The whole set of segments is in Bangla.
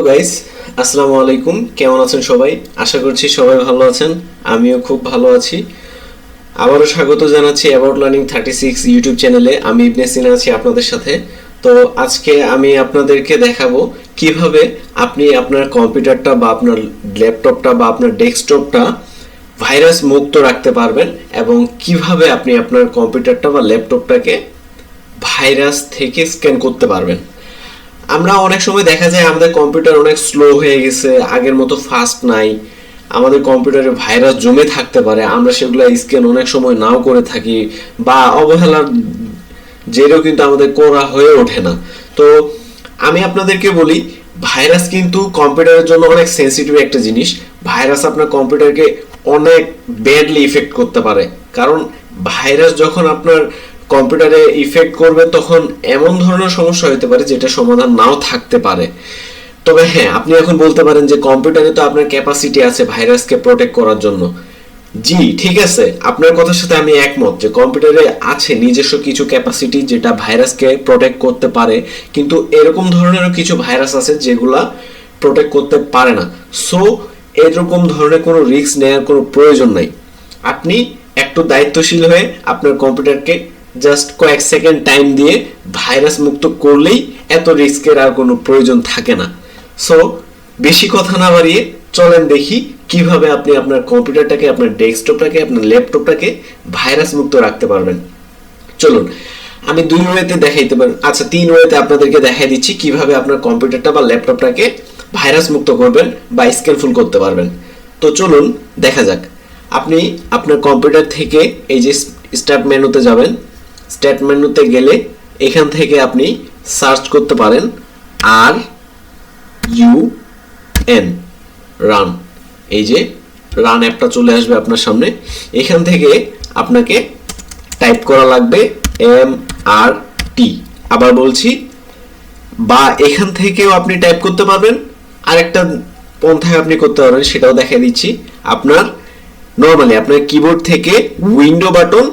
হ্যালো গাইস, আসসালামু আলাইকুম। কেমন আছেন সবাই? আশা করছি সবাই ভালো আছেন। আমিও খুব ভালো আছি। আবারও স্বাগত জানাচ্ছি about learning thirty six YouTube চ্যানেলে আমি ইবনে সিনা আছি আপনাদের সাথে। তো আজকে আমি আপনাদেরকে দেখাবো কীভাবে আপনি আপনার কম্পিউটারটা বা আপনার ল্যাপটপটা বা আপনার ডেস্কটপটা ভাইরাস মুক্ত রাখতে পারবেন এবং কীভাবে আপনি আপনার কম্পিউটারটা বা ল্যাপটপটাকে ভাইরাস থেকে স্ক্যান করতে পারবেন। আমরা অনেক সময় দেখা যায় আমাদের কম্পিউটার অনেক স্লো হয়ে গেছে, আগের মতো ফাস্ট নাই, আমাদের কম্পিউটারে ভাইরাস জমে থাকতে পারে, আমরা সেগুলো স্ক্যান অনেক সময় নাও করে থাকি, বা অবহেলার জেরেও কিন্তু আমাদের করা হয়ে ওঠে না। তো আমি আপনাদেরকে বলি ভাইরাস কিন্তু কম্পিউটারের জন্য অনেক সেন্সিটিভ একটা জিনিস ভাইরাস আপনার কম্পিউটারকে অনেক ব্যাডলি ইফেক্ট করতে পারে। কারণ ভাইরাস যখন আপনার কম্পিউটারে ইফেক্ট করবে, তখন এমন ধরনের সমস্যা হতে পারে যেটা সমাধান নাও থাকতে পারে। তবে হ্যাঁ আপনি এখন বলতে পারেন যে কম্পিউটারে তো আপনার ক্যাপাসিটি আছে ভাইরাসকে প্রোটেক্ট করার জন্য। জি, ঠিক আছে, আপনার কথার সাথে আমি একমত যে কম্পিউটারে আছে নিজস্ব কিছু ক্যাপাসিটি যেটা ভাইরাসকে প্রোটেক্ট করতে পারে, কিন্তু এরকম ধরনেরও কিছু ভাইরাস আছে যেগুলা প্রোটেক্ট করতে পারে না। সো এরকম ধরনের কোনো রিস্ক নেওয়ার কোনো প্রয়োজন নাই। আপনি একটু দায়িত্বশীল হয়ে আপনার কম্পিউটারকে জাস্ট কয়েক সেকেন্ড টাইম দিয়ে ভাইরাস মুক্ত করলেই এত রিস্কের আর কোনো প্রয়োজন থাকে না। সো বেশি কথা না বাড়িয়ে চলেন দেখি কীভাবে আপনি আপনার কম্পিউটারটাকে, আপনার ডেস্কটপটাকে, আপনার ল্যাপটপটাকে ভাইরাস মুক্ত রাখতে পারবেন। চলুন, আমি দুই ওয়েতে দেখাইতে পারেন আচ্ছা তিন ওয়েতে আপনাদেরকে দেখাই দিচ্ছি কীভাবে আপনার কম্পিউটারটা বা ল্যাপটপটাকে ভাইরাস মুক্ত করবেন বা স্ক্যানফুল করতে পারবেন। তো চলুন, দেখা যাক। আপনি আপনার কম্পিউটার থেকে এই যে স্টার্ট মেনুতে যাবেন স্টার্ট মেনুতে গেলে এখান থেকে আপনি সার্চ করতে পারেন আর ইউ এন রান। এই যে রান অ্যাপটা চলে আসবে আপনার সামনে। এখান থেকে আপনাকে টাইপ করা লাগবে এম আর টি। আবার বলছি, বা এখান থেকেও আপনি টাইপ করতে পারবেন। আরেকটা পন্থায় আপনি করতে পারবেন, সেটাও দেখাই দিচ্ছি। আপনার নর্মালি আপনার কিবোর্ড থেকে উইন্ডো বাটন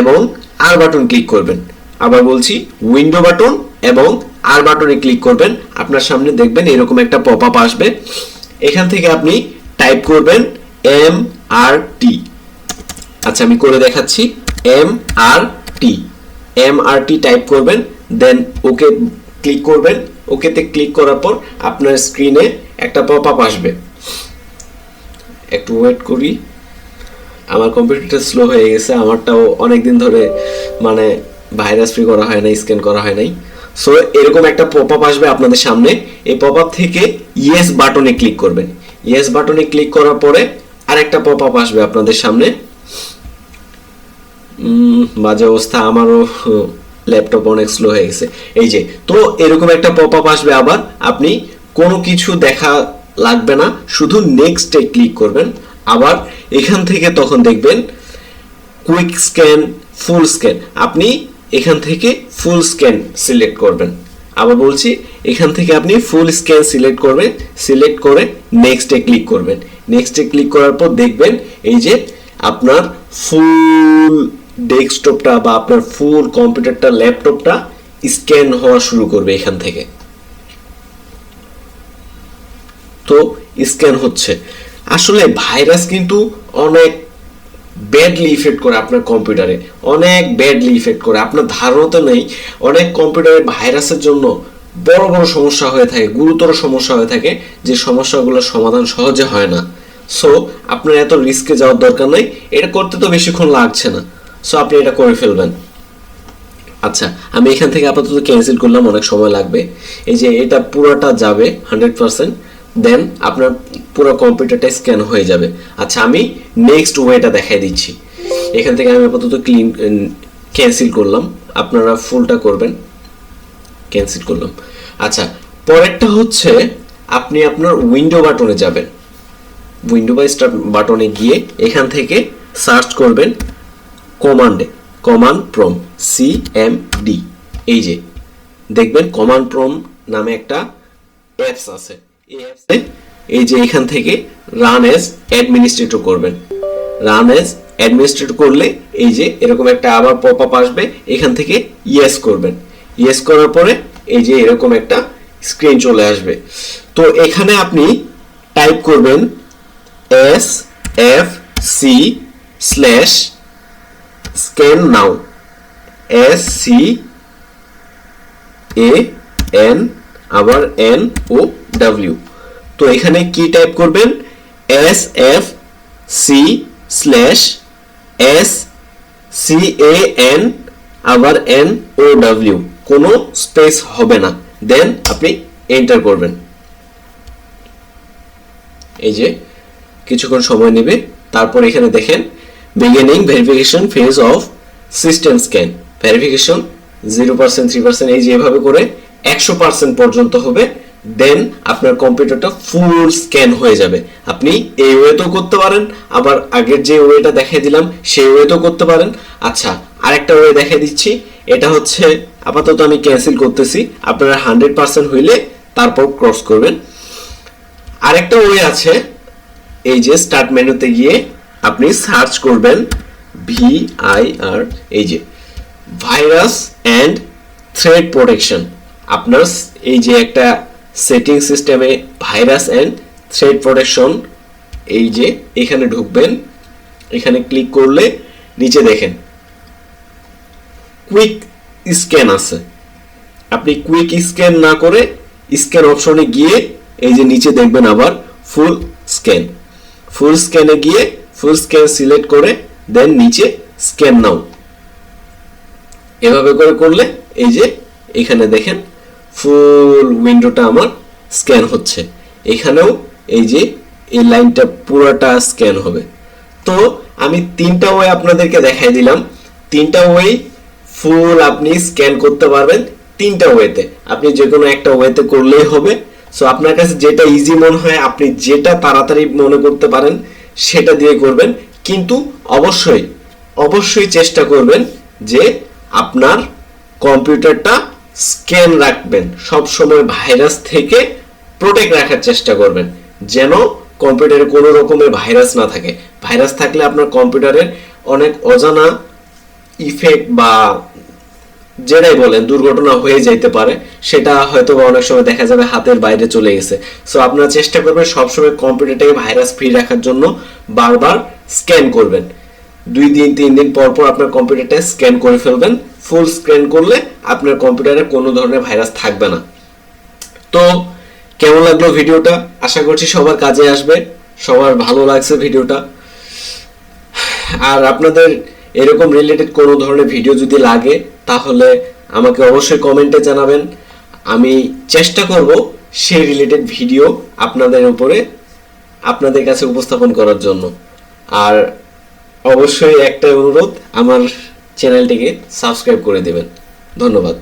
এবং আর বাটন ক্লিক করবেন। আবার বলছি উইন্ডো বাটন এবং আর বাটনে ক্লিক করবেন। আপনার সামনে দেখবেন এরকম একটা পপ আপ আসবে। এখান থেকে আপনি টাইপ করবেন এম আর টি আচ্ছা আমি করে দেখাচ্ছি। M R T M R T type করবেন দেন ওকে ক্লিক করবেন। ওকেতে ক্লিক করার পর আপনার স্ক্রিনে একটা পপ আপ আসবে। একটু ওয়েট করি। আমার কম্পিউটারটা স্লো হয়ে গেছে, আমারটাও অনেক দিন ধরে মানে ভাইরাস ফ্রি করা হয় না স্ক্যান করা হয় নাই। সো এরকম একটা পপ আপ আসবে আপনাদের সামনে। এই পপ আপ থেকে ইয়েস বাটনে ক্লিক করবেন। ইয়েস বাটনে ক্লিক করার পরে আরেকটা পপ আপ আসবে আপনাদের সামনে। বাজে অবস্থা, আমারও ল্যাপটপ অনেক স্লো হয়ে গেছে। এই যে, তো এরকম একটা পপ আপ আসবে আবার, আপনি কোনো কিছু দেখা লাগবে না, শুধু নেক্সটে ক্লিক করবেন। আবার এখান থেকে তখন দেখবেন কুইক স্ক্যান ফুল স্ক্যান আপনি এখান থেকে ফুল স্ক্যান সিলেক্ট করবেন। আবার বলছি, এখান থেকে আপনি ফুল স্ক্যান সিলেক্ট করবেন সিলেক্ট করে নেক্সটে ক্লিক করবেন। নেক্সটে ক্লিক করার পর দেখবেন এই যে আপনার ফুল ডেস্কটপটা বা আপনার ফুল কম্পিউটারটা ল্যাপটপটা স্ক্যান হওয়া শুরু করবে এখান থেকে। তো স্ক্যান হচ্ছে। আসলে ভাইরাস কিন্তু অনেক ব্যাডলি ইফেক্ট করে আপনার কম্পিউটারে অনেক ব্যাডলি ইফেক্ট করে। আপনার ধারণা তো নেই। অনেক কম্পিউটারে ভাইরাসের জন্য বড় বড় সমস্যা হয়ে থাকে, গুরুতর সমস্যা হয়ে থাকে, যে সমস্যাগুলোর সমাধান সহজে হয় না। সো আপনার এত রিস্কে যাওয়ার দরকার নেই। এটা করতে তো বেশিক্ষণ লাগছে না। সো আপনি এটা করে ফেলবেন। আচ্ছা আমি এখান থেকে আপাতত ক্যান্সেল করলাম, অনেক সময় লাগবে। এই যে এটা পুরোটা যাবে হান্ড্রেড পার্সেন্ট দেন আপনার পুরো কম্পিউটারটা স্ক্যান হয়ে যাবে। আচ্ছা আমি নেক্সট ওয়েটা দেখাই দিচ্ছি। এখান থেকে আমি আপাতত ক্লিন ক্যান্সেল করলাম। আপনারা ফুলটা করবেন। ক্যান্সেল করলাম। আচ্ছা পরেরটা হচ্ছে আপনি আপনার উইন্ডো বাটনে যাবেন। উইন্ডো বা স্টার্ট বাটনে গিয়ে এখান থেকে সার্চ করবেন কমান্ডে command prompt C M D এই যে, দেখবেন কমান্ড প্রম নামে একটা অ্যাপস আছে। এই যে এখান থেকে রান এজ অ্যাডমিনিস্ট্রেটর করবেন। রান এজ অ্যাডমিনিস্ট্রেটর করলে এই যে এরকম একটা আবার পপ আপ আসবে, এখান থেকে ইয়েস করবেন। ইয়েস করার পরে এই যে এরকম একটা স্ক্রিন চলে আসবে। তো এখানে আপনি টাইপ করবেন S F C slash scan now S C A N আবার এন ও ডাব্লিউ তো এখানে কি টাইপ করবেন? S F C slash S C A N আবার এন ও ডাব্লিউ কোনো স্পেস হবে না। দেন আপনি এন্টার করবেন। এই যে, কিছুক্ষণ সময় নেবে। তারপর এখানে দেখেন beginning verification phase of system scan verification zero percent three percent এই যে এভাবে করে একশো পার্সেন্ট পর্যন্ত হবে। দেন আপনার কম্পিউটারটা ফুল স্ক্যান হয়ে যাবে। আপনি এই ওয়েতেও করতে পারেন, আবার আগের যে ওয়েটা দেখিয়ে দিলাম, সেই ওয়েতেও করতে পারেন। আচ্ছা আরেকটা ওয়ে দেখিয়ে দিচ্ছি, এটা হচ্ছে, আপাতত আমি ক্যান্সেল করতেছি, আপনারা হান্ড্রেড পার্সেন্ট হইলে তারপর ক্রস করবেন। আরেকটা ওয়ে আছে, এই যে স্টার্ট মেনুতে গিয়ে আপনি সার্চ করবেন ভি আই আর এই যে ভাইরাস অ্যান্ড থ্রেড প্রোটেকশন আপনার এই যে একটা সেটিং সিস্টেমে ভাইরাস অ্যান্ড থ্রেড প্রোটেকশন, এই যে এখানে ঢুকবেন, এখানে ক্লিক করলে নিচে দেখেন। কুইক স্ক্যান আছে। আপনি কুইক স্ক্যান না করে স্ক্যান অপশনে গিয়ে এই যে নিচে দেখবেন আবার ফুল স্ক্যান। ফুল স্ক্যানে গিয়ে ফুল স্ক্যান সিলেক্ট করে দেন নিচে স্ক্যান নাও। এভাবে করে করলে এই যে এখানে দেখেন ফুল উইন্ডোটা আমার স্ক্যান হচ্ছে। এখানেও এই যে, এই লাইনটা পুরোটা স্ক্যান হবে। তো আমি তিনটা ওয়ে আপনাদেরকে দেখাই দিলাম। তিনটা ওয়ে ফুল আপনি স্ক্যান করতে পারবেন তিনটা ওয়েতে আপনি যে কোনো একটা ওয়েতে করলেই হবে। সো আপনার কাছে যেটা ইজি মনে হয়, আপনি যেটা তাড়াতাড়ি মনে করতে পারেন, সেটা দিয়ে করবেন। কিন্তু অবশ্যই অবশ্যই চেষ্টা করবেন যে আপনার কম্পিউটারটা স্ক্যান রাখবেন। সব সময় ভাইরাস থেকে প্রোটেক্ট রাখার চেষ্টা করবেন। যেন কম্পিউটারে কোনো রকমের ভাইরাস না থাকে। ভাইরাস থাকলে আপনার কম্পিউটারের অনেক অজানা ইফেক্ট বা যেটাই বলেন, দুর্ঘটনা হয়ে যাইতে পারে। সেটা হয়তো অনেক সময় দেখা যাবে হাতের বাইরে চলে গেছে। সো আপনারা চেষ্টা করবেন সবসময় কম্পিউটারটাকে ভাইরাস ফ্রি রাখার জন্য বারবার স্ক্যান করবেন। দুই দিন, তিন দিন পর পর আপনার কম্পিউটারটা স্ক্যান করে ফেলবেন। ফুল স্ক্যান করলে আপনার কম্পিউটারে কোনো ধরনের ভাইরাস থাকবে না। তো, কেমন লাগল ভিডিওটা? আশা করছি সবার কাজে আসবে। সবার ভালো লাগছে ভিডিওটা। আর আপনাদের এরকম রিলেটেড কোনো ধরনের ভিডিও যদি লাগে, তাহলে আমাকে অবশ্যই কমেন্টে জানাবেন। আমি চেষ্টা করব সেই রিলেটেড ভিডিও আপনাদের উপরে, আপনাদের কাছে উপস্থাপন করার জন্য। আর অবশ্যই একটাই অনুরোধ আমার চ্যানেলটিকে সাবস্ক্রাইব করে দেবেন। ধন্যবাদ।